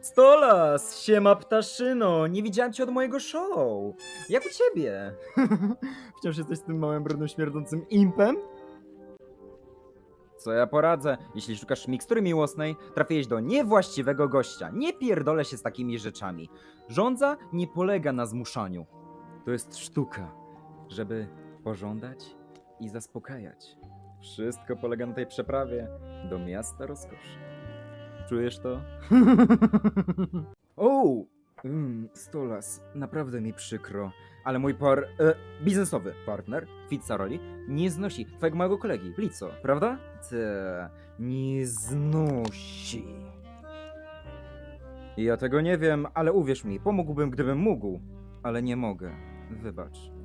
Stolas, siema ptaszyno, nie widziałem cię od mojego show. Jak u ciebie? Wciąż jesteś tym małym, brudnym, śmierdzącym impem? Co ja poradzę? Jeśli szukasz mikstury miłosnej, trafiłeś do niewłaściwego gościa. Nie pierdolę się z takimi rzeczami. Rządza nie polega na zmuszaniu. To jest sztuka, żeby pożądać i zaspokajać. Wszystko polega na tej przeprawie do miasta rozkoszy. Czujesz to? o! Mm, Stolas, naprawdę mi przykro, ale mój par... E, biznesowy partner, Fitzaroli, nie znosi twojego małego kolegi, Blico, prawda? Te, nie znosi. Ja tego nie wiem, ale uwierz mi, pomógłbym, gdybym mógł, ale nie mogę. Wybacz.